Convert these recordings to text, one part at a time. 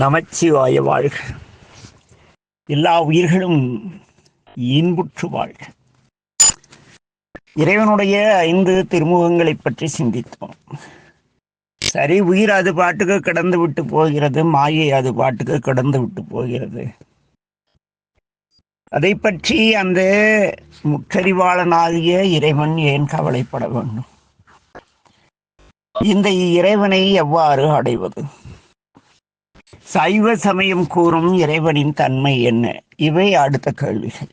நமச்சிவாய வாழ்க. எல்லா உயிர்களும் இன்புற்று வாழ்க. இறைவனுடைய ஐந்து திருமுகங்களை பற்றி சிந்தித்தோம். சரி உயிர் அது பாட்டுக்கு கடந்து விட்டு போகிறது மாயை அது பாட்டுக்கு கடந்து விட்டு போகிறது. அதை பற்றி அந்த முற்றறிவாளனாகிய இறைவன் ஏன் கவலைப்பட வேண்டும்? இந்த இறைவனை எவ்வாறு அடைவது? சைவ சமயம் கூறும் இறைவனின் தன்மை என்ன? இவை அடுத்த கேள்விகள்.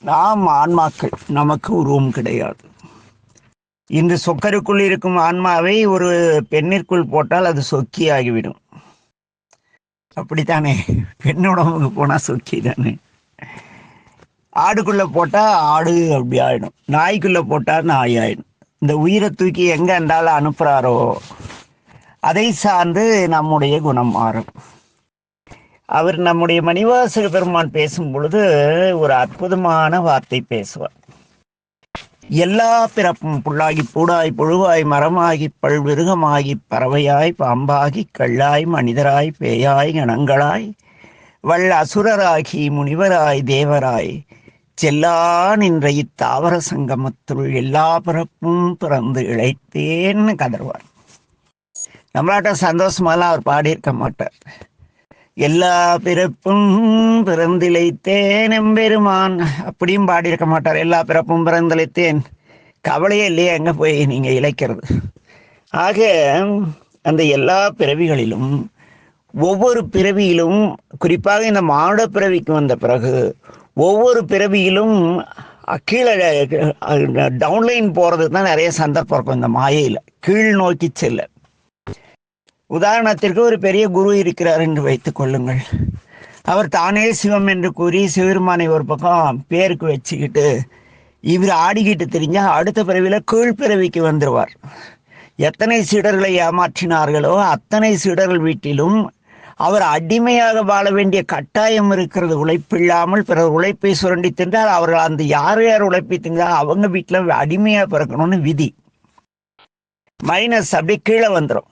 நாம் ஆன்மாக்கள் நமக்கு உருவம் கிடையாது. இந்த சொக்கருக்குள் இருக்கும் ஆன்மாவை ஒரு பெண்ணிற்குள் போட்டால் அது சொக்கி ஆகிவிடும் அப்படித்தானே? பெண் உடம்புக்கு போனா சொக்கி தானே ஆடுக்குள்ள போட்டா ஆடு அப்படி ஆயிடும் நாய்க்குள்ள போட்டால் நாய் ஆயிடும் இந்த உயிரை தூக்கி எங்க இருந்தாலும் அனுப்புறாரோ? அதை சார்ந்து நம்முடைய குணம் மாறும். அவர் நம்முடைய மணிவாசக பெருமான் பேசும் பொழுது ஒரு அற்புதமான வார்த்தை பேசுவார். எல்லா பிறப்பும் புல்லாகி பூடாய் புழுவாய் மரமாகி பல்விருகமாகி பறவையாய் பாம்பாகி கல்லாய் மனிதராய் பேயாய் கணங்களாய் வல் அசுரராகி முனிவராய் தேவராய் செல்லா நின்ற இத்தாவர சங்கமத்துள் எல்லா பிறப்பும் பிறந்து இழைத்தேன்னு கதர்வார் நம்மளாட்ட சந்தோஷமாலாம் அவர் பாடியிருக்க மாட்டார். எல்லா பிறப்பும் பிறந்திழைத்தேன் எம்பெருமான். அப்படியும் பாடியிருக்க மாட்டார். எல்லா பிறப்பும் பிறந்திழைத்தேன். கவலையே இல்லையே அங்கே போய் நீங்கள் இழைக்கிறது? ஆக அந்த எல்லா பிறவிகளிலும் ஒவ்வொரு பிறவியிலும் குறிப்பாக இந்த மானுட பிறவிக்கு வந்த பிறகு ஒவ்வொரு பிறவியிலும் கீழே டவுன்லைன் போகிறதுக்கு தான் நிறைய சந்தர்ப்பம் இருக்கும். இந்த மாயையில் கீழ் நோக்கி செல்ல. உதாரணத்திற்கு ஒரு பெரிய குரு இருக்கிறார் என்று வைத்துக் கொள்ளுங்கள். அவர் தானே சிவம் என்று கூறி சிவருமானை ஒரு பக்கம் பேருக்கு வச்சுக்கிட்டு இவர் ஆடிக்கிட்டு தெரிஞ்சா அடுத்த பிறவியில் கீழ்பிறவிக்கு வந்துடுவார் எத்தனை சீடர்களை ஏமாற்றினார்களோ அத்தனை சீடர்கள் வீட்டிலும் அவர் அடிமையாக வாழ வேண்டிய கட்டாயம் இருக்கிறது. உழைப்பில்லாமல் பிறர் உழைப்பை சுரண்டி தின்றால் அவர்கள் அந்த யார் யார் உழைப்பை தின்றால் அவங்க வீட்டில் அடிமையாக பிறக்கணும்னு விதி. மைனஸ் அப்படி கீழே வந்துடும்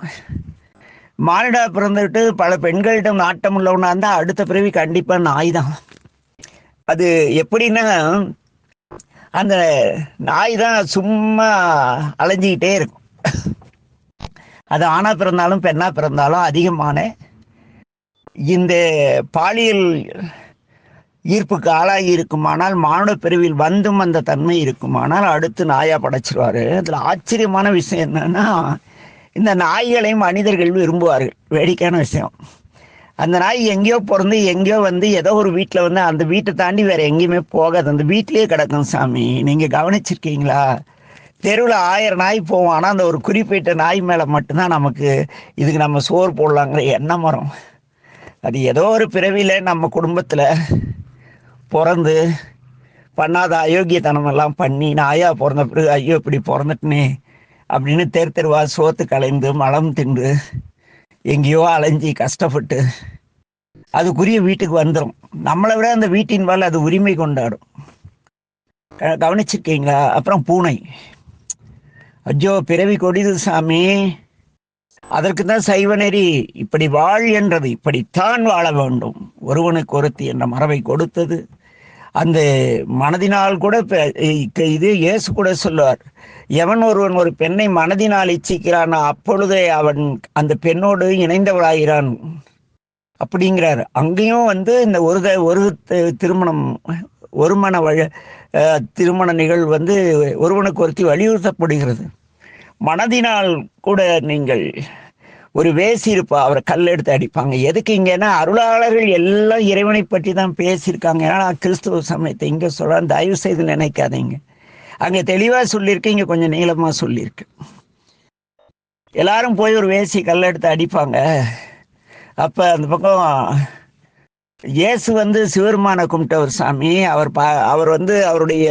மானிடா பிறந்துட்டு பல பெண்களிடம் நாட்டம் உள்ளவனா இருந்தா அடுத்த பிறவி கண்டிப்பா நாய் தான் அது எப்படின்னா அந்த நாய் தான் சும்மா அலைஞ்சிக்கிட்டே இருக்கும். அது ஆணா பிறந்தாலும் பெண்ணா பிறந்தாலும் அதிகமான இந்த பாலியல் ஈர்ப்புக்கு ஆளாகி இருக்குமானால் மானுட பிரிவில் வந்தும் அந்த தன்மை இருக்குமானால் அடுத்து நாயா படைச்சிருவாரு. அதுல ஆச்சரியமான விஷயம் என்னன்னா இந்த நாய்களையும் மனிதர்கள் விரும்புவார்கள். வேடிக்கையான விஷயம். அந்த நாய் எங்கேயோ பிறந்து எங்கேயோ வந்து ஏதோ ஒரு வீட்டில் வந்து அந்த வீட்டை தாண்டி வேற எங்கேயுமே போகாது. அந்த வீட்டிலேயே கிடக்கும் சாமி. நீங்கள் கவனிச்சிருக்கீங்களா? தெருவில் ஆயிரம் நாய் போவோம். ஆனால் அந்த ஒரு குறிப்பிட்ட நாய் மேலே மட்டும்தான் நமக்கு இதுக்கு நம்ம சோறு போடலாங்கிற எண்ணம் வரும். அது ஏதோ ஒரு பிறவியில் நம்ம குடும்பத்தில் பிறந்து பண்ணாத அயோக்கியத்தனம் எல்லாம் பண்ணி நாயா பிறந்த பிறகு ஐயோ இப்படி பிறந்துட்டுனே அப்படின்னு தேர் தெருவா சோத்து கலைந்து மலம் தின்று எங்கேயோ அலைஞ்சி கஷ்டப்பட்டு அதுக்குரிய வீட்டுக்கு வந்துடும் நம்மளை விட அந்த வீட்டின் மேலே அது உரிமை கொண்டாடும். கவனிச்சிருக்கீங்களா? அப்புறம் பூனை. அஜோ பிறவி கொடிது சாமி. அதற்கு தான் சைவநெறி இப்படி வாழ் என்றது இப்படித்தான் வாழ வேண்டும். ஒருவனுக்கு ஒருத்தி என்ற மரபை கொடுத்தது. அந்த மனதினால் கூட இது இயேசு கூட சொல்லுவார். எவன் ஒருவன் ஒரு பெண்ணை மனதினால் இச்சிக்கிறான் அப்பொழுதே அவன் அந்த பெண்ணோடு இணைந்தவளாகிறான். அப்படிங்கிறார். அங்கேயும் வந்து இந்த ஒரு த- ஒரு திருமணம் ஒரு மன வழ திருமண நிகழ்வு வந்து ஒருவனுக்கு ஒருத்தி வலியுறுத்தப்படுகிறது. மனதினால் கூட நீங்கள் ஒரு வேசி இருப்பா அவரை கல் எடுத்து அடிப்பாங்க. எதுக்கு இங்கன்னா அருளாளர்கள் எல்லாம் இறைவனை பற்றி தான் பேசியிருக்காங்க. ஏன்னா கிறிஸ்துவ சமயத்தை இங்கே சொல்கிறான் தயவு செய்து நினைக்காதீங்க. அங்கே தெளிவாக சொல்லியிருக்கு இங்கே கொஞ்சம் நீளமாக சொல்லியிருக்கு. எல்லாரும் போய் ஒரு வேசி கல் எடுத்து அடிப்பாங்க. அப்போ அந்த பக்கம் இயேசு வந்து சிவருமான கும்பிட்டவர் சாமி. அவர் பா அவர் வந்து அவருடைய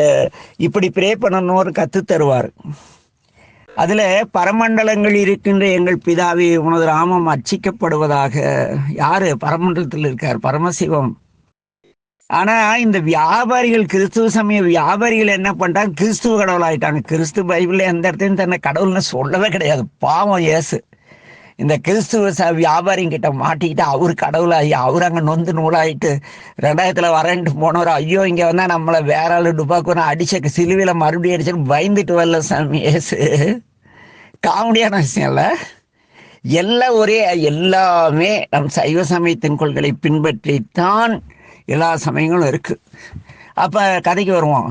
இப்படி ப்ரே பண்ணணும்னு ஒரு தருவார் அதுல பரமண்டலங்கள் இருக்கின்ற எங்கள் பிதாவே உனது ராமம் அர்ச்சிக்கப்படுவதாக. யாரு? பரமண்டலத்தில் இருக்கார் பரமசிவம். ஆனா இந்த வியாபாரிகள் கிறிஸ்துவ சமய வியாபாரிகள் என்ன பண்ணிட்டாங்க? கிறிஸ்துவ கடவுள் ஆயிட்டாங்க கிறிஸ்து பைபிள்ல எந்த இடத்தையும் தன்னை கடவுள்னு சொல்லவே கிடையாது. பாவம் ஏசு இந்த கிறிஸ்துவ ச வியாபாரிங்கிட்ட மாட்டிக்கிட்டு அவர் கடவுளாகி அவர் அங்கே நொந்து நூலாயிட்டு ரெண்டாயிரத்தில் வரேன்ட்டு போனவர் ஐயோ இங்கே வந்தால் நம்மளை வேற ஆள் டுபாக்கு அடிச்ச சிலுவையில் மறுபடியும் அடிச்சுன்னு பயந்துட்டு வரல சாமி ஏசு காமெடியான விஷயம் இல்லை? எல்லாம் ஒரே எல்லாமே நம் சைவ சமயத்தின் கொள்களை பின்பற்றித்தான் எல்லா சமயங்களும் இருக்குது அப்போ கதைக்கு வருவோம்.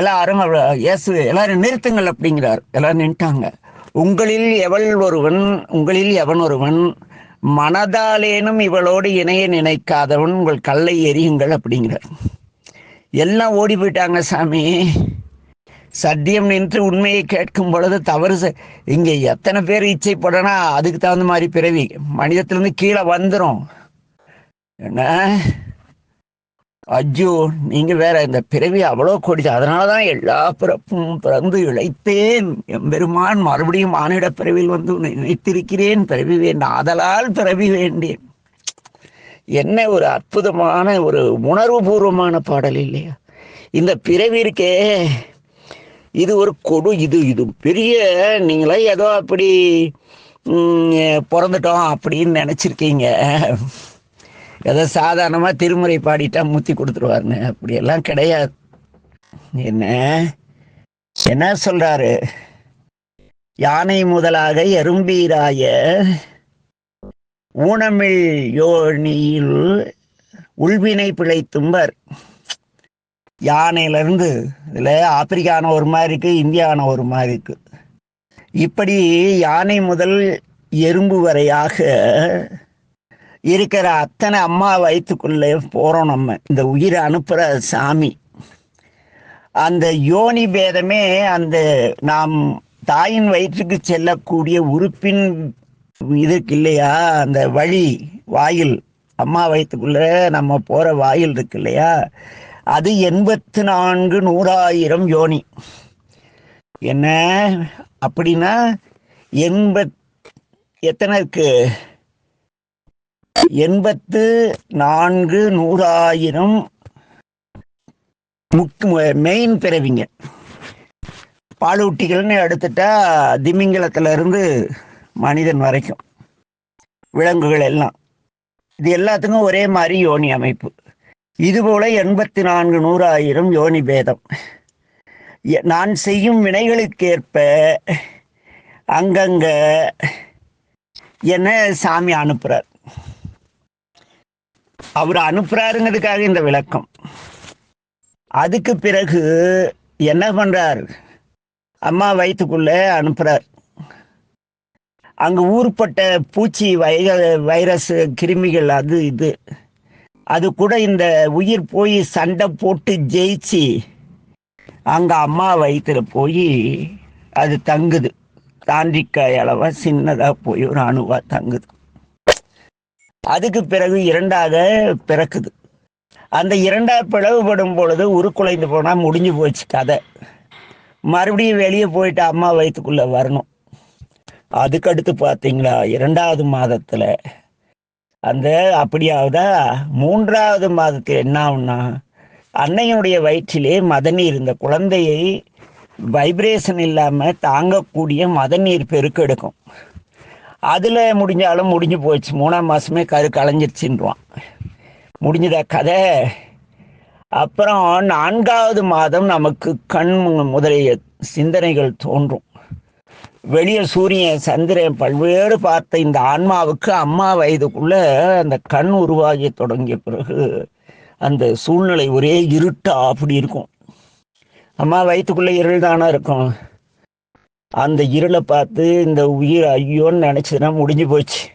எல்லாரும் இயேசு எல்லாரும் நிறுத்துங்கள் அப்படிங்கிறார். எல்லாரும் நின்ட்டாங்க. உங்களில் எவள் ஒருவன் உங்களில் எவன் ஒருவன்? மனதாலேனும் இவளோடு இணைய நினைக்காதவன் உங்கள் கல்லை எரியுங்கள் அப்படிங்கிறார். எல்லாம் ஓடி போயிட்டாங்க சாமி. சத்தியம் நின்று உண்மையை கேட்கும் பொழுது தவறு செ- எத்தனை பேர் இச்சைப்படனா அதுக்கு தகுந்த மாதிரி பிறவி. மனிதத்திலேருந்து கீழே வந்துடும் என்ன? அஜோ நீங்க வேற இந்த பிறவி அவ்வளோ கொடிது. அதனாலதான் எல்லா பிறப்பும் பிறந்து இழைத்தேன். எம்பெருமான் மறுபடியும் மானிட பிறவியில் வந்து நினைத்திருக்கிறேன். பிறவி வேண்டாம் ஆதலால் பிறவி வேண்டேன். என்ன ஒரு அற்புதமான ஒரு உணர்வுபூர்வமான பாடல் இல்லையா? இந்த பிறவி இருக்கே இது ஒரு கொடு இது இது பெரிய நீங்களே ஏதோ அப்படி பிறந்துட்டோம் அப்படின்னு நினச்சிருக்கீங்க. ஏதோ சாதாரணமாக திருமுறை பாடிட்டா முத்தி கொடுத்துருவாருங்க. அப்படியெல்லாம் கிடையாது. என்ன? என்ன சொல்றாரு? யானை முதலாக எறும்பீராய ஊனமிழ் யோனியில் உள்வினை பிழைத்தும்பர். யானையிலேருந்து இதில் ஆப்பிரிக்கான ஒரு மாதிரி இருக்குது இந்தியான ஒரு மாதிரி இருக்குது இப்படி யானை முதல் எறும்பு வரையாக இருக்கிற அத்தனை அம்மா வயிற்றுக்குள்ளே போகிறோம் நம்ம. இந்த உயிரை அனுப்புகிற சாமி. அந்த யோனி பேதமே அந்த நாம் தாயின் வயிற்றுக்கு செல்லக்கூடிய உறுப்பின் இதுக்கு இல்லையா? அந்த வழி வாயில். அம்மா வயிற்றுக்குள்ள நம்ம போகிற வாயில் இருக்கு இல்லையா? அது எண்பத்து நான்கு நூறாயிரம் யோனி. என்ன? அப்படின்னா எண்பத் எத்தனை இருக்குது எண்பத்து நான்கு நூறாயிரம் முக்கு மெயின் பிறவிங்க. பாலூட்டிகள்னு எடுத்துட்டா திமிங்கலத்துல இருந்து மனிதன் வரைக்கும். விலங்குகள் எல்லாம். இது எல்லாத்துக்கும் ஒரே மாதிரி யோனி அமைப்பு. இதுபோல எண்பத்தி நான்கு நூறாயிரம் யோனி பேதம். எ- நான் செய்யும் வினைகளுக்கேற்ப அங்கங்க என்ன சாமி அனுப்புறார். அவர் அனுப்புறாருங்கிறதுக்காக இந்த விளக்கம். அதுக்கு பிறகு என்ன பண்றார்? அம்மா வயிற்றுக்குள்ள அனுப்புறார். அங்க ஊர்பட்ட பூச்சி வைர வைரஸ் கிருமிகள் அது இது. அது கூட இந்த உயிர் போய் சண்டை போட்டு ஜெயிச்சு அங்க அம்மா வயிற்றுல போய் அது தங்குது. தாண்டிக்காய் அளவா சின்னதாக போய் ஒரு அணுவா தங்குது. அதுக்கு பிறகு இரண்டாக பிறக்குது. அந்த இரண்டாக பிளவுபடும் பொழுது உருக்குலைந்து போனால் முடிஞ்சு போச்சு கதை. மறுபடியும் வெளியே போயிட்டு அம்மா வயிற்றுக்குள்ளே வரணும். அதுக்கடுத்து பார்த்தீங்களா இரண்டாவது மாதத்தில். அந்த அப்படியாவதா மூன்றாவது மாதத்தில் என்ன ஆகும்னா அன்னையுடைய வயிற்றிலே மதநீர் இந்த குழந்தையை வைப்ரேஷன் இல்லாமல் தாங்கக்கூடிய மதநீர் பெருக்கெடுக்கும். அதில் முடிஞ்சாலும் முடிஞ்சு போச்சு. மூணாம் மாதமே கரு களைஞ்சிருச்சுன்றான் முடிஞ்சதா கதை? அப்புறம் நான்காவது மாதம் நமக்கு கண் முதலிய சிந்தனைகள் தோன்றும். வெளியே சூரியன் சந்திரன் பல்வேறு பார்த்த இந்த ஆன்மாவுக்கு அம்மா வயதுக்குள்ளே அந்த கண் உருவாகி தொடங்கிய பிறகு அந்த சூழ்நிலை ஒரே இருட்டா அப்படி இருக்கும். அம்மா வயிற்றுக்குள்ளே இருள் தானே இருக்கும். அந்த இருளை பார்த்து இந்த உயிர் ஐயோன்னு நினச்சதுன்னா முடிஞ்சு போச்சு.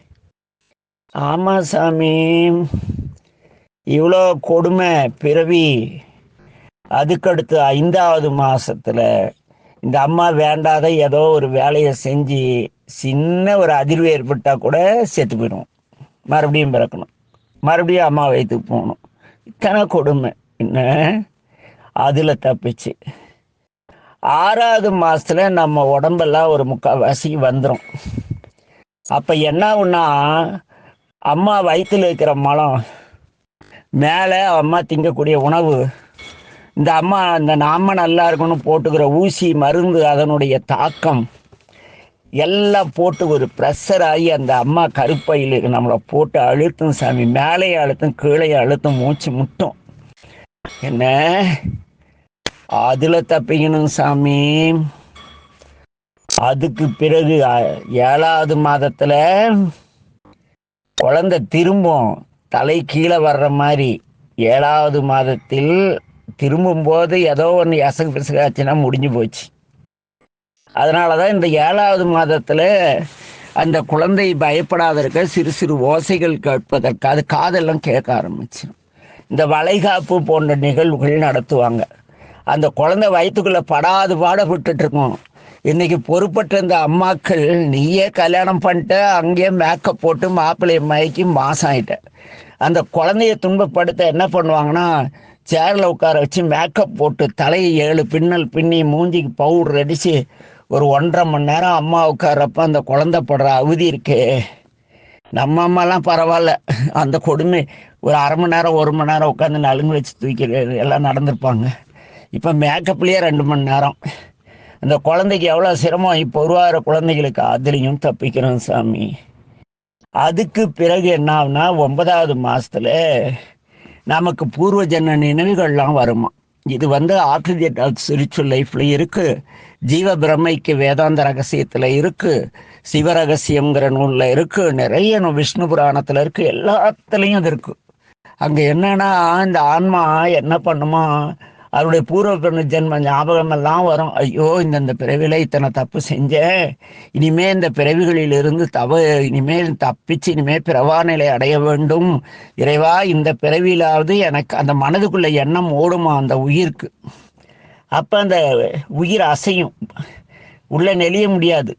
ஆமா சாமி. இவ்வளோ கொடுமை பிறவி. அதுக்கடுத்து ஐந்தாவது மாதத்தில் இந்த அம்மா வேண்டாத ஏதோ ஒரு வேலையை செஞ்சு சின்ன ஒரு அதிர்வு ஏற்பட்டால் கூட செத்து போயிடும் மறுபடியும் பிறக்கணும். மறுபடியும் அம்மா வயிற்றுக்கு போகணும். இத்தனை கொடுமை. என்ன? அதில் தப்பிச்சு. ஆறாவது மாசத்துல நம்ம உடம்பெல்லாம் ஒரு முக்கால்வாசி வந்துடும் அப்ப என்ன ஆகும்னா அம்மா வயிற்றுல இருக்கிற மலம் மேலே அம்மா திங்கக்கூடிய உணவு இந்த அம்மா இந்த நாம நல்லா இருக்கணும் போட்டுக்கிற ஊசி மருந்து அதனுடைய தாக்கம் எல்லாம் போட்டு ஒரு ப்ரெஷர் ஆகி அந்த அம்மா கருப்பையில் நம்மளை போட்டு அழுத்தும் சாமி மேலேயே அழுத்தும் கீழே அழுத்தும் மூச்சு முட்டும். என்ன? அதுல தப்பிக்கணும் சாமி. அதுக்கு பிறகு ஏழாவது மாதத்துல குழந்தை திரும்பும். தலை கீழே வர்ற மாதிரி ஏழாவது மாதத்தில் திரும்பும்போது ஏதோ ஒன்று எசகு பிசகாச்சுன்னா முடிஞ்சு போச்சு. அதனால தான் இந்த ஏழாவது மாதத்தில் அந்த குழந்தை பயப்படாத இருக்க சிறு சிறு ஓசைகள் கேட்பதற்கு அது காதெல்லாம் கேட்க ஆரம்பிச்சு இந்த வளைகாப்பு போன்ற நிகழ்வுகள் நடத்துவாங்க. அந்த குழந்தை வயிற்றுக்குள்ளே படாது பாடப்பட்டுட்டு இருக்கும். இன்னைக்கு பொறுப்பற்ற இந்த அம்மாக்கள் நீயே கல்யாணம் பண்ணிட்ட அங்கேயே மேக்கப் போட்டு மாப்பிள்ளைய மயக்கி மாசம் ஆயிட்ட அந்த குழந்தைய துன்பப்படுத்த என்ன பண்ணுவாங்கன்னா சேரில் உட்கார வச்சு மேக்கப் போட்டு தலையை ஏழு பின்னல் பின்னி மூஞ்சிக்கு பவுடர் அடித்து ஒரு ஒன்றரை மணி நேரம் அம்மா உட்கார்றப்ப அந்த குழந்தை படுற அவதி இருக்கே. நம்ம அம்மாலாம் பரவாயில்ல. அந்த கொடுமை ஒரு அரை மணி நேரம் ஒரு மணி நேரம் உட்காந்து நலுங்கு வச்சு தூக்கி எல்லாம் நடந்திருப்பாங்க. இப்போ மேக்கப்லேயே ரெண்டு மணி நேரம். அந்த குழந்தைக்கு எவ்வளோ சிரமம்? இப்போ உருவாகிற குழந்தைகளுக்கு அதுலேயும் தப்பிக்கிறோம் சாமி. அதுக்கு பிறகு என்ன ஆகுனா ஒன்பதாவது மாதத்துல நமக்கு பூர்வ ஜன்ன நினைவுகள்லாம் வருமா? இது வந்து ஆக்சிஜன் ஸ்பிரிச்சுவல் லைஃப்பில் இருக்குது ஜீவ பிரம்மைக்கு வேதாந்த ரகசியத்தில் இருக்குது சிவ ரகசியம்ங்கிற இருக்குது நிறைய விஷ்ணு புராணத்தில் இருக்குது எல்லாத்துலேயும் அது இருக்குது அங்கே என்னன்னா இந்த ஆன்மா என்ன பண்ணுமா? அவருடைய பூர்வ பெண்ணு ஜென்ம ஞாபகம் எல்லாம் வரும். ஐயோ இந்த இந்த பிறவில இத்தனை தப்பு செஞ்சேன் இனிமே இந்த பிறவிகளில் இருந்து தவ இனிமேல் தப்பிச்சு இனிமேல் பிறவா நிலை அடைய வேண்டும். இறைவா இந்த பிறவியிலாவது எனக்கு அந்த மனதுக்குள்ள எண்ணம் ஓடுமா அந்த உயிருக்கு? அப்போ அந்த உயிர் அசையும். உள்ளே நெளிய முடியாது.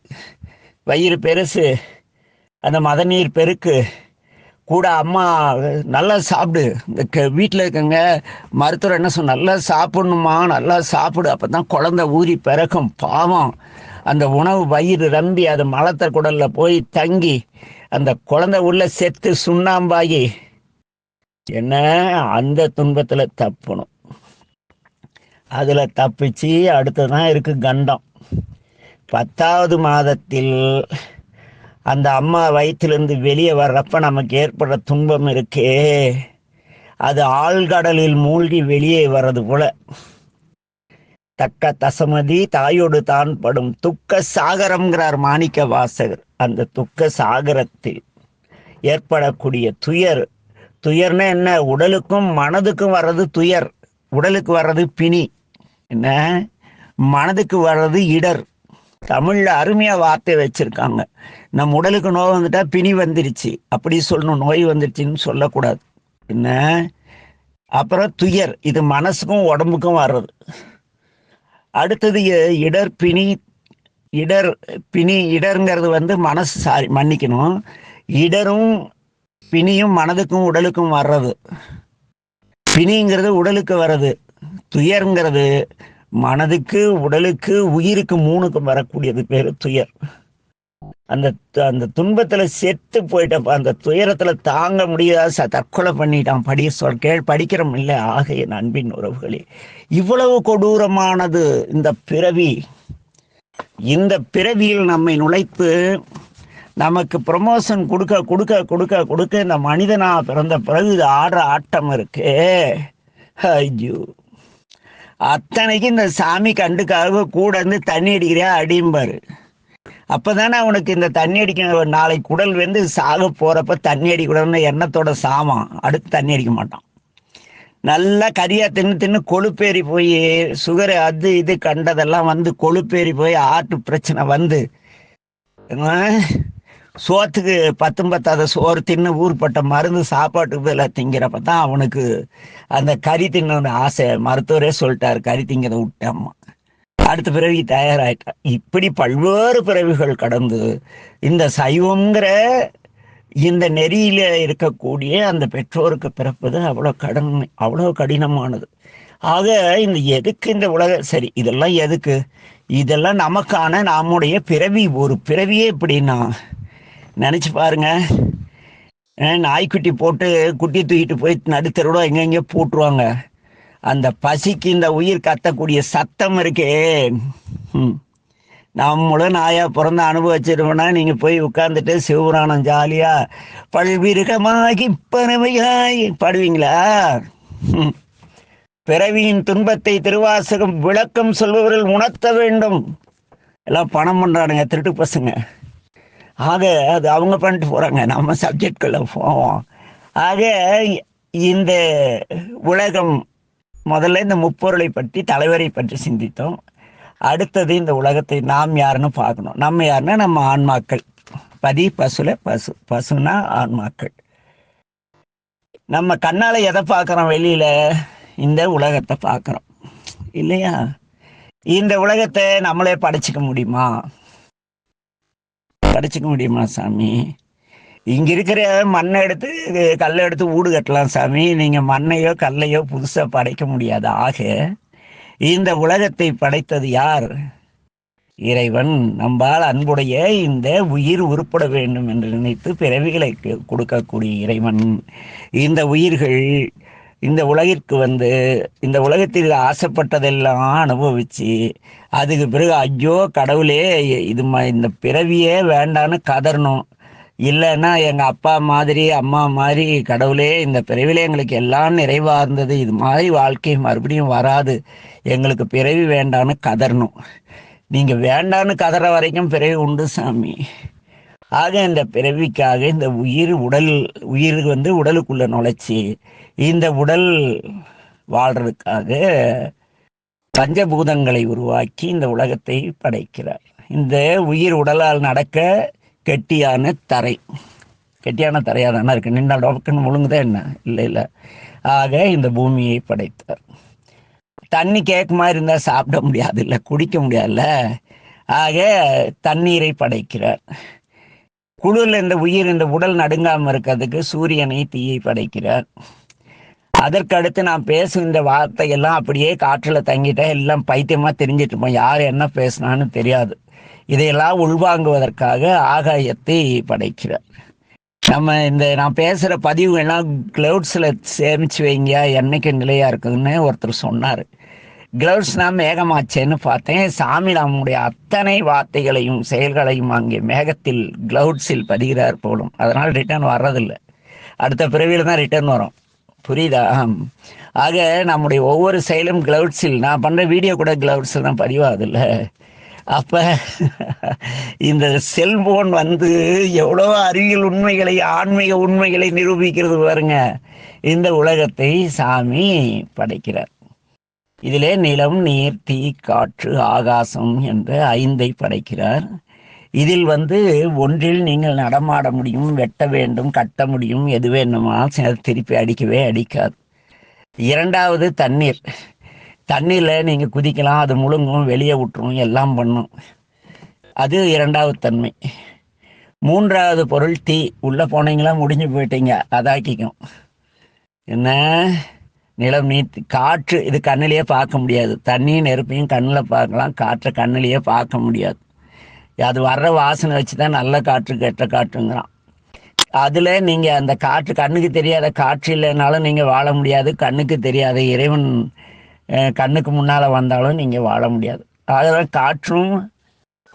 வயிறு பெருசு அந்த மதநீர் பெருக்கு கூட அம்மா நல்லா சாப்பிடு. இந்த க- வீட்டில் இருக்கங்க மருத்துவர் என்ன சொன்ன நல்லா சாப்பிடணுமா நல்லா சாப்பிடு. அப்போ தான் குழந்த ஊறி பிறக்கும் பாவம். அந்த உணவு வயிறு ரம்பி அது மலத்த குடலில் போய் தங்கி அந்த குழந்தை உள்ள செத்து சுண்ணாம்பாகி என்ன அந்த துன்பத்தில் தப்பணும். அதில் தப்பிச்சு அடுத்ததான் இருக்குது கண்டம். பத்தாவது மாதத்தில் அந்த அம்மா வயிற்றிலிருந்து வெளியே வர்றப்ப நமக்கு ஏற்படுற துன்பம் இருக்கே. அது ஆழ்கடலில் மூழ்கி வெளியே வர்றது போல. தக்க தசமதி தாயோடு தான் படும் துக்க சாகரம்ங்கிறார் மாணிக்க வாசகர். அந்த துக்க சாகரத்தில் ஏற்படக்கூடிய துயர். துயர்னா என்ன? உடலுக்கும் மனதுக்கும் வர்றது துயர். உடலுக்கு வர்றது பிணி. என்ன? மனதுக்கு வர்றது இடர். தமிழ்ல அருமையா வார்த்தை வச்சிருக்காங்க. நம்ம உடலுக்கு நோய் வந்துட்டா பிணி வந்துருச்சு. அப்படி சொல்லணும் நோய் வந்துருச்சுன்னு சொல்லக்கூடாது. என்ன? அப்புறம் துயர். இது மனசுக்கும் உடம்புக்கும் வர்றது. அடுத்தது இடர் பிணி இடர் பிணி இடர்ங்கிறது வந்து மனசு சாரி மன்னிக்கணும். இடரும் பிணியும் மனதுக்கும் உடலுக்கும் வர்றது. பிணிங்கிறது உடலுக்கு வர்றது. துயருங்கிறது மனதுக்கு உடலுக்கு உயிருக்கு மூணுக்கும் வரக்கூடியது பேரு துயர். அந்த அந்த துன்பத்துல செத்து போயிட்டப்ப அந்த துயரத்துல தாங்க முடியாத தற்கொலை பண்ணிட்டான் படிய சொல் கேள் படிக்கிறோம் இல்லை ஆகைய அன்பின் உறவுகளே. இவ்வளவு கொடூரமானது இந்த பிறவி. இந்த பிறவியில் நம்மை நுழைத்து நமக்கு ப்ரமோஷன் கொடுக்க கொடுக்க கொடுக்க கொடுக்க இந்த மனிதனா பிறந்த பிறகு இது ஆடுற ஆட்டம் இருக்கு. ஐயோ. அத்தனைக்கும் இந்த சாமி கண்டுக்காக கூட இருந்து தண்ணி அடிக்கிறியா அடிம்பாரு அப்பதானே அவனுக்கு இந்த தண்ணி அடிக்க நாளைக்கு குடல் வந்து சாக போறப்ப தண்ணி அடிக்கூடாதுன்னு எண்ணத்தோட சாவான். அடுத்து தண்ணி அடிக்க மாட்டான். நல்லா கரியா தின்னு தின்னு கொழுப்பேறி போய் சுகர் அது இது கண்டதெல்லாம் வந்து கொழுப்பேறி போய் ஆட்டு பிரச்சனை வந்து. சோத்துக்கு பத்தும் பத்தாத சோறு தின்னு ஊர்பட்ட மருந்து சாப்பாட்டுக்கு பதிலாக திங்கிறப்ப தான் அவனுக்கு அந்த கறி தின்னு ஆசை. மருத்துவரே சொல்லிட்டார் கறி திங்கிறத விட்டம்மா. அடுத்த பிறவி தயாராகிட்டான் இப்படி பல்வேறு பிறவிகள் கடந்து இந்த சைவங்கிற இந்த நெறியில இருக்கக்கூடிய அந்த பெற்றோருக்கு பிறப்பது அவ்வளோ கடன் அவ்வளோ கடினமானது. ஆக இந்த எதுக்கு இந்த உலக சரி இதெல்லாம் எதுக்கு? இதெல்லாம் நமக்கான நம்முடைய பிறவி. ஒரு பிறவியே இப்படின்னா நினச்சி பாருங்க. நாய்க்குட்டி போட்டு குட்டி தூக்கிட்டு போய் நடுத்தரோட எங்கெங்கே போட்டுருவாங்க. அந்த பசிக்கு இந்த உயிர் கத்தக்கூடிய சத்தம் இருக்கே. ம். நம்மளும் நாயாக பிறந்த அனுபவிச்சிருவோம்னா நீங்கள் போய் உட்காந்துட்டு சிவபுராணம் ஜாலியாக பல்விருகமாகி பறவையாய் பாடுவீங்களா? பிறவியின் துன்பத்தை திருவாசகம் விளக்கம் சொல்பவர்கள் உணர்த்த வேண்டும். எல்லாம் பணம் பண்ணுறானுங்க திருட்டு பசங்க. ஆக அது அவங்க பண்ணிட்டு போகிறாங்க நம்ம சப்ஜெக்ட்குள்ள போவோம். ஆக இந்த உலகம் முதல்ல இந்த முப்பொருளை பற்றி தலைவரை பற்றி சிந்தித்தோம். அடுத்தது இந்த உலகத்தை நாம் யாருன்னு பார்க்கணும். நம்ம யாருன்னா நம்ம ஆன்மாக்கள். பதி பசுல பசு பசுனா ஆன்மாக்கள். நம்ம கண்ணால் எதை பார்க்குறோம் வெளியில்? இந்த உலகத்தை பார்க்குறோம். இல்லையா? இந்த உலகத்தை நம்மளே படைச்சிக்க முடியுமா? படைச்சிக்க முடியுமா சாமி? இங்கே இருக்கிற மண்ணை எடுத்து கல்லை எடுத்து ஊடு கட்டலாம் சாமி. நீங்கள் மண்ணையோ கல்லையோ புதுசாக படைக்க முடியாது. ஆக இந்த உலகத்தை படைத்தது யார்? இறைவன். நம்பால் அன்புடைய இந்த உயிர் உருப்பட வேண்டும் என்று நினைத்து பிறவிகளை கொடுக்கக்கூடிய இறைவன். இந்த உயிர்கள் இந்த உலகிற்கு வந்து இந்த உலகத்தில் ஆசைப்பட்டதெல்லாம் அனுபவிச்சு அதுக்கு பிறகு ஐயோ கடவுளே இது ம- இந்த பிறவியே வேண்டான்னு கதறணும். இல்லைன்னா எங்கள் அப்பா மாதிரி அம்மா மாதிரி கடவுளே இந்த பிறவிலே எங்களுக்கு எல்லாம் நிறைவாக இருந்தது இது மாதிரி வாழ்க்கை மறுபடியும் வராது. எங்களுக்கு பிறவி வேண்டான்னு கதறணும். நீங்கள் வேண்டான்னு கதற வரைக்கும் பிறவி உண்டு சாமி. ஆக இந்த பிறவிக்காக இந்த உயிர் உடல் உயிர் வந்து உடலுக்குள்ள நுழைச்சி இந்த உடல் வாழ்றதுக்காக பஞ்சபூதங்களை உருவாக்கி இந்த உலகத்தை படைக்கிறார். இந்த உயிர் உடலால் நடக்க கெட்டியான தரை கெட்டியான தரையாக தானே இருக்கு? நின்ன டொக்குன்னு முழுங்குதா என்ன? இல்லை இல்லை. ஆக இந்த பூமியை படைத்தார். தண்ணி கேட்க மாதிரி இருந்தால் சாப்பிட முடியாது இல்லை குடிக்க முடியாதுல்ல. ஆக தண்ணீரை படைக்கிறார். குளிரில் இந்த உயிர் இந்த உடல் நடுங்காமல் இருக்கிறதுக்கு சூரியனை தீயை படைக்கிறார். அதற்கடுத்து நான் பேசும் இந்த வார்த்தையெல்லாம் அப்படியே காற்றில் தங்கிட்டா எல்லாம் பைத்தியமாக தெரிஞ்சிட்டு இருப்போம். யார் என்ன பேசினான்னு தெரியாது. இதையெல்லாம் உள்வாங்குவதற்காக ஆகாயத்தை படைக்கிறார். நம்ம இந்த நான் பேசுகிற பதிவுகள்லாம் க்ளவுட்ஸில் சேமிச்சு வைங்க என்னைக்கு நிலையாக இருக்குதுன்னு ஒருத்தர் சொன்னார். கிளவுட்ஸ்னா மேகமாச்சேன்னு பார்த்தேன். சாமி நம்முடைய அத்தனை வார்த்தைகளையும் செயல்களையும் அங்கே மேகத்தில் கிளவுட்ஸில் பதிகிறார் போலும். அதனால் ரிட்டர்ன் வர்றதில்லை. அடுத்த பிறவியில் தான் ரிட்டர்ன் வரும். புரியுதா? ஆம். ஆக நம்முடைய ஒவ்வொரு செயலும் கிளவுட்ஸில் நான் பண்ணுற வீடியோ கூட கிளவுட்ஸில் தான் பதிவாகுதுல்ல. அப்போ இந்த செல்போன் வந்து எவ்வளோ அறிவியல் உண்மைகளை ஆன்மீக உண்மைகளை நிரூபிக்கிறது பாருங்க. இந்த உலகத்தை சாமி படைக்கிறார். இதிலே நிலம் நீர் தீ காற்று ஆகாசம் என்ற ஐந்தை படைக்கிறார். இதில் வந்து ஒன்றில் நீங்கள் நடமாட முடியும் வெட்ட வேண்டும் கட்ட முடியும் எது வேணுமானாலும் திருப்பி அடிக்கவே அடிக்காது. இரண்டாவது தண்ணீர். தண்ணீரில் நீங்கள் குதிக்கலாம் அது முழுங்கும் வெளியே விட்டுரும் எல்லாம் பண்ணும். அது இரண்டாவது தன்மை. மூன்றாவது பொருள் தீ. உள்ளே போனீங்களா முடிஞ்சு போயிட்டீங்க அதாக்கிக்கும். என்ன? நிலம் நீத்தி காற்று இது கண்ணிலேயே பார்க்க முடியாது. தண்ணியும் நெருப்பையும் கண்ணில் பார்க்கலாம். காற்றை கண்ணிலேயே பார்க்க முடியாது. அது வர்ற வாசனை வச்சு தான் நல்ல காற்று கெட்ட காற்றுங்கிறான். அதில் நீங்கள் அந்த காற்று கண்ணுக்கு தெரியாத காற்று இல்லைனாலும் நீங்கள் வாழ முடியாது. கண்ணுக்கு தெரியாத இறைவன் கண்ணுக்கு முன்னால் வந்தாலும் நீங்கள் வாழ முடியாது. அதனால் காற்றும்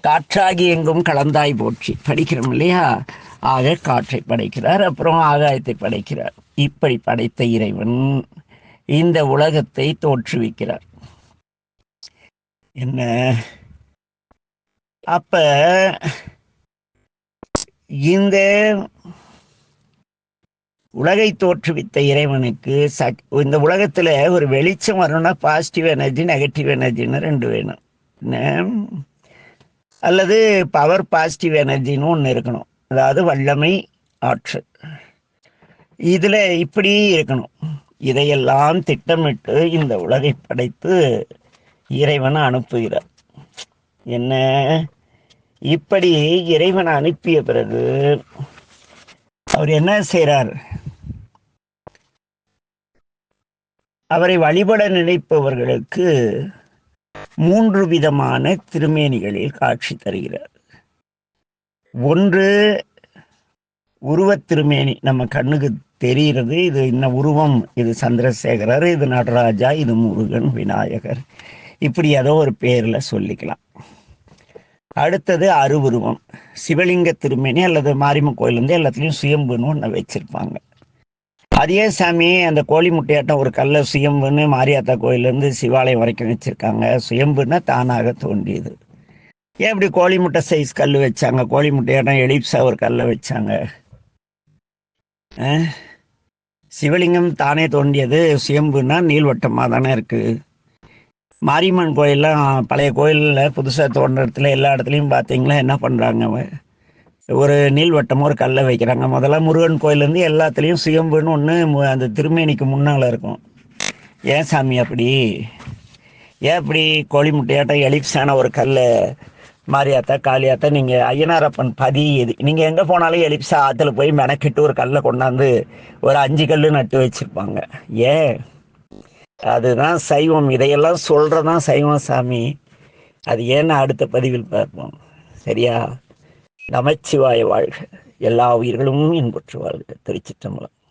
காற்றாகி எங்கும் கலந்தாய் போற்றி. படிக்கிறோம் இல்லையா? ஆக காற்றை படைக்கிறார் அப்புறம் ஆகாயத்தை படைக்கிறார். இப்படி படைத்த இறைவன். இந்த உலகத்தை தோற்றுவிக்கிறார். என்ன? அப்ப இந்த உலகை தோற்றுவித்த இறைவனுக்கு சக் இந்த உலகத்துல ஒரு வெளிச்சம் வரணும்னா பாசிட்டிவ் எனர்ஜி நெகட்டிவ் எனர்ஜின்னு ரெண்டு வேணும். என்ன? அல்லது பவர் பாசிட்டிவ் எனர்ஜின்னு ஒன்று இருக்கணும். அதாவது வல்லமை ஆற்றல். இதில் இப்படி இருக்கணும். இதையெல்லாம் திட்டமிட்டு இந்த உலகை படைத்து இறைவனை அனுப்புகிறார். என்ன? இப்படி இறைவனை அனுப்பிய பிறகு அவர் என்ன செய்கிறார் அவரை வழிபட நினைப்பவர்களுக்கு மூன்று விதமான திருமேனிகளில் காட்சி தருகிறார். ஒன்று உருவத் திருமேனி நம்ம கண்ணுக்கு தெரிகிறது இது இந்த உருவம்? இது சந்திரசேகரர் இது நடராஜா இது முருகன் விநாயகர். இப்படி ஏதோ ஒரு பேரில் சொல்லிக்கலாம். அடுத்தது அருவுருவம். சிவலிங்க திருமேனி அல்லது மாரியம்மன் கோயிலேருந்து எல்லாத்துலேயும் சுயம்புன்னு ஒன்று வச்சுருப்பாங்க. அதே சாமி அந்த கோழி முட்டையாட்டம் ஒரு கல்லை சுயம்புன்னு மாரியாத்தா கோயிலேருந்து சிவாலயம் வரைக்கும் வச்சுருக்காங்க. சுயம்புன்னா தானாக தோன்றியது. ஏன் இப்படி கோழி முட்டை சைஸ் கல் வச்சாங்க? கோழி முட்டையாட்டம் எலிப்ஸாக ஒரு கல்லை வச்சாங்க. சிவலிங்கம் தானே தோண்டியது சுயம்புன்னா நீள்வட்டமாக தானே இருக்குது மாரியம்மன் கோயில்லாம் பழைய கோயிலில் புதுசாக தோன்ற இடத்துல எல்லா இடத்துலையும் பார்த்தீங்களா என்ன பண்ணுறாங்க ஒரு நீள்வட்டமாக ஒரு கல்லை வைக்கிறாங்க. முதல்ல முருகன் கோயிலேருந்து எல்லாத்துலேயும் சுயம்புன்னு ஒன்று அந்த திருமேனிக்கு முன்னால் இருக்கும். ஏன் சாமி அப்படி? ஏன் இப்படி கோழி முட்டையாட்டம் எலிப்ஸான ஒரு கல்லை மாரியாத்தா காளியாத்தா நீங்கள் ஐயனாரப்பன் பதி இது நீங்கள் எங்கே போனாலும் எலிப்ஸா ஆற்றுல போய் மெனக்கிட்டு ஒரு கல்லை கொண்டாந்து ஒரு அஞ்சு கல் நட்டு வச்சுருப்பாங்க. ஏன்? அதுதான் சைவம். இதையெல்லாம் சொல்கிறதான் சைவம் சாமி. அது ஏன்னு அடுத்த பதிவில் பார்ப்போம். சரியா? நமச்சிவாய வாழ்க. எல்லா உயிர்களும் இன்புற்று வாழ்க. திருச்சிற்றம்பலம்.